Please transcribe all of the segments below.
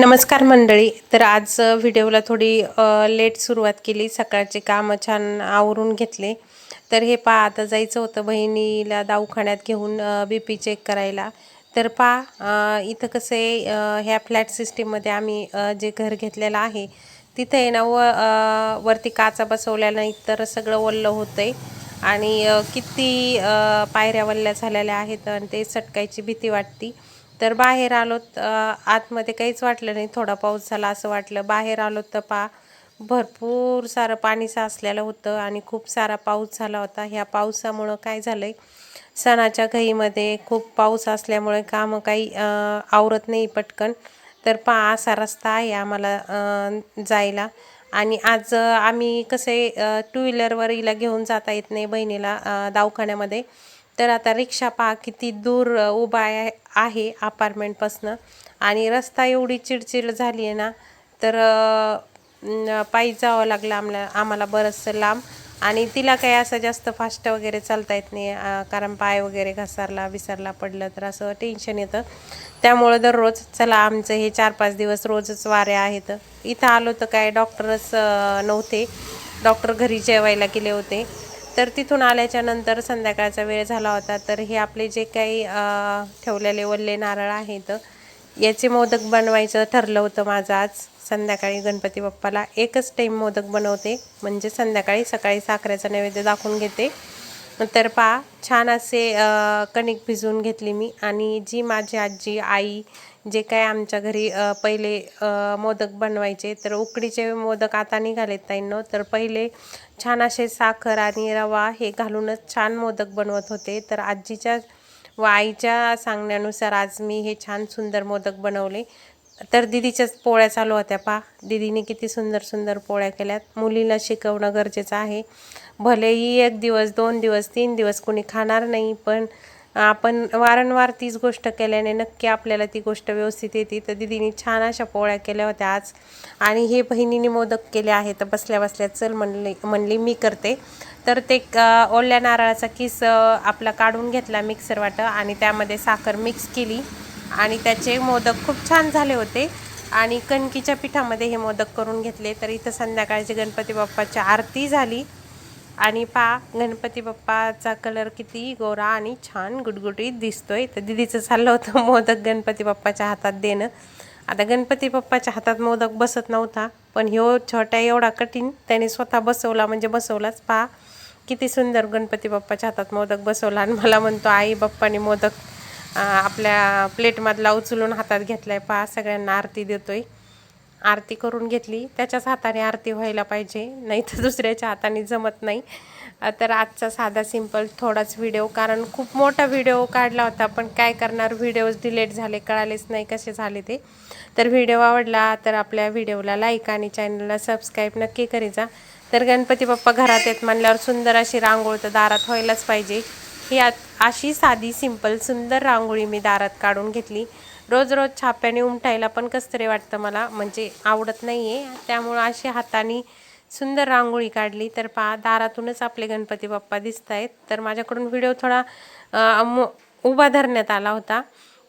नमस्कार मंडळी. तर आज व्हिडिओला थोडी लेट सुरुवात केली. सकाळचे कामं छान आवरून घेतले. तर हे पा आता जायचं होतं बहिणीला दवाखान्यात घेऊन बी पी चेक करायला. तर पा इथं कसं आहे ह्या फ्लॅट सिस्टीममध्ये आम्ही जे घर घेतलेलं आहे तिथं आहे ना व वरती काचा बसवल्या नाही तर सगळं ओल्लं होतं आहे आणि किती पायऱ्या वल्ल्या झालेल्या आहेत आणि ते सटकायची भीती वाटती. तर बाहेर आलोत आतमध्ये काहीच वाटलं नाही. थोडा पाऊस झाला असं वाटलं. बाहेर आलो तर पा भरपूर सारं पाणी साचलेलं होतं आणि खूप सारा पाऊस झाला होता. ह्या पावसामुळं काय झालं आहे सणाच्या घाईमध्ये खूप पाऊस असल्यामुळे कामं काही आवरत नाही पटकन. तर पा असा रस्ता आहे आम्हाला जायला. आणि आज आम्ही कसे टू व्हीलरवर हिला घेऊन जाता येत नाही बहिणीला दवाखान्यामध्ये. तर आता रिक्षा पहा किती दूर उभा आहे आहे अपार्टमेंटपासनं आणि रस्ता एवढी चिडचिड झाली आहे ना तर पायी जावं लागलं आम्हाला आम्हाला बरंचसं लांब. आणि तिला काही असं जास्त फास्ट वगैरे चालता येत नाही कारण पाय वगैरे घसरला विसरला पडलं तर असं टेन्शन येतं. त्यामुळं दररोज चला आमचं हे चार पाच दिवस रोजच वारे आहेत. इथं आलो तर काय डॉक्टरच नव्हते. डॉक्टर घरी जेवायला गेले होते. तर तिथून आल्याच्यानंतर संध्याकाळचा वेळ झाला होता. तर हे आपले जे काही ठेवलेले वल्ले नारळ आहेत याचे मोदक बनवायचं ठरलं होतं माझं आज. संध्याकाळी गणपती बाप्पाला एकच टाईम मोदक बनवते. म्हणजे संध्याकाळी सकाळी साखरेचा नैवेद्य दाखवून घेते. तर पा छान असे कणिक भिजवून घेतली मी. आणि जी माझी आजी आई जे काय आमच्या घरी पहिले मोदक बनवायचे तर उकडीचे मोदक आता निघालेत ताईंनो. तर पहिले छान असे साखर आणि रवा हे घालूनच छान मोदक बनवत होते. तर आजीच्या व आईच्या सांगण्यानुसार आज मी हे छान सुंदर मोदक बनवले. तर दिदीच्याच पोळ्या चालू होत्या पा दिदीने किती सुंदर सुंदर पोळ्या केल्यात. मुलीला शिकवणं गरजेचं आहे. भलेही एक दिवस दोन दिवस तीन दिवस कोणी खाणार नाही पण आपण वारंवार तीच गोष्ट केल्याने नक्की आपल्याला ती गोष्ट व्यवस्थित येते. तर दिदीने छान अशा पोळ्या केल्या होत्या आज. आणि हे बहिणीने मोदक केले आहे तर बसल्या बसल्या चल म्हणले म्हणली मी करते. तर ते ओल्या नारळाचा किस आपला काढून घेतला मिक्सर वाटं आणि त्यामध्ये साखर मिक्स केली. आणि त्याचे मोदक खूप छान झाले होते. आणि कणकीच्या पिठामध्ये हे मोदक करून घेतले. तर इथं संध्याकाळची गणपती बाप्पाची आरती झाली. आणि पा गणपती बाप्पाचा कलर किती गोरा आणि छान गुटगुटीत दिसतोय. तर दिदीचं चाललं होतं मोदक गणपती बाप्पाच्या हातात देणं. आता गणपती बाप्पाच्या हातात मोदक बसत नव्हता पण ह्यो छोटा एवढा कठीण त्याने स्वतः बसवला म्हणजे बसवलाच. पहा किती सुंदर गणपती बाप्पाच्या हातात मोदक बसवला आणि मला म्हणतो आई बाप्पाने मोदक आपल्या प्लेटमधला उचलून हातात घेतला आहे पहा सगळ्यांना आरती देतोय. आरती करून घेतली. त्याच्याच हाताने आरती व्हायला पाहिजे. नाही तर दुसऱ्याच्या हाताने जमत नाही. तर आजचा साधा सिंपल थोडाच व्हिडिओ. कारण खूप मोठा व्हिडिओ काढला होता. पण काय करणार? व्हिडिओज डिलीट झाले कळालेच नाही कसे झाले ते. तर व्हिडिओ आवडला तर आपल्या व्हिडिओला लाईक आणि चॅनलला सबस्क्राईब नक्की करीचा तर गणपती बाप्पा घरात येत म्हणल्यावर सुंदर अशी रांगोळ तर दारात व्हायलाच पाहिजे. ही अशी साधी सिंपल सुंदर रांगोळी मी दारात काढून घेतली. रोज रोज छाप्याने उमटायला पण कसं तरी वाटतं मला. म्हणजे आवडत नाही आहे त्यामुळं अशी हाताने सुंदर रांगोळी काढली. तर पा दारातूनच आपले गणपती बाप्पा दिसत आहेत तर माझ्याकडून व्हिडिओ थोडा मो- उभा धरण्यात आला होता.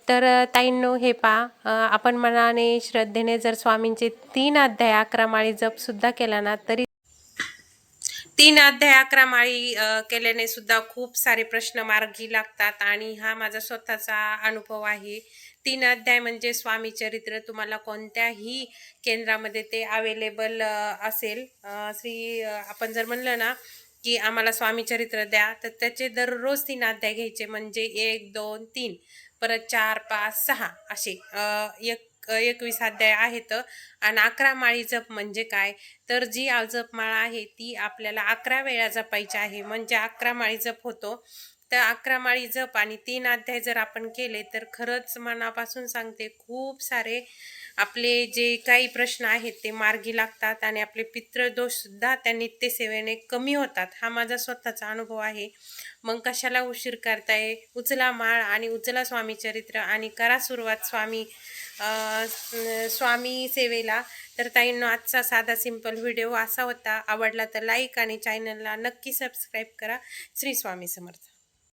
तर ताईंनो हे पा आपण मनाने श्रद्धेने जर स्वामींचे तीन अध्याय अकरा माळी जपसुद्धा केला ना तरी तीन अध्याय अकरा माळी केल्याने सुद्धा खूप सारे प्रश्न मार्गी लागतात. आणि हा माझा स्वतःचा अनुभव आहे. तीन अध्याय म्हणजे स्वामी चरित्र. तुम्हाला कोणत्याही केंद्रामध्ये ते अवेलेबल असेल. श्री आपण जर म्हणलं ना की आम्हाला स्वामी चरित्र द्या तर त्याचे दररोज तीन अध्याय घ्यायचे म्हणजे एक दोन तीन परत चार पाच सहा असे एक एकवीस अध्याय आहेत. आणि अकरा माळी जप म्हणजे काय? तर जी जपमाळा आहे ती आपल्याला अकरा वेळा जपायची आहे. म्हणजे अकरा माळी जप होतो. तर अकरा माळी जप आणि तीन अध्याय जर आपण केले तर खरंच मनापासून सांगते खूप सारे आपले जे काही प्रश्न आहेत ते मार्गी लागतात आणि आपले पितृदोषसुद्धा त्या नित्यसेवेने कमी होतात. हा माझा स्वतःचा अनुभव आहे. मग कशाला उशीर करताय? उचला माळ आणि उचला स्वामी चरित्र आणि करा सुरुवात स्वामी स्वामी सेवेला. तर ताईंनो आजचा साधा सिंपल व्हिडिओ असा होता. आवडला तर लाईक आणि चॅनलला नक्की सबस्क्राईब करा. श्री स्वामी समर्थ.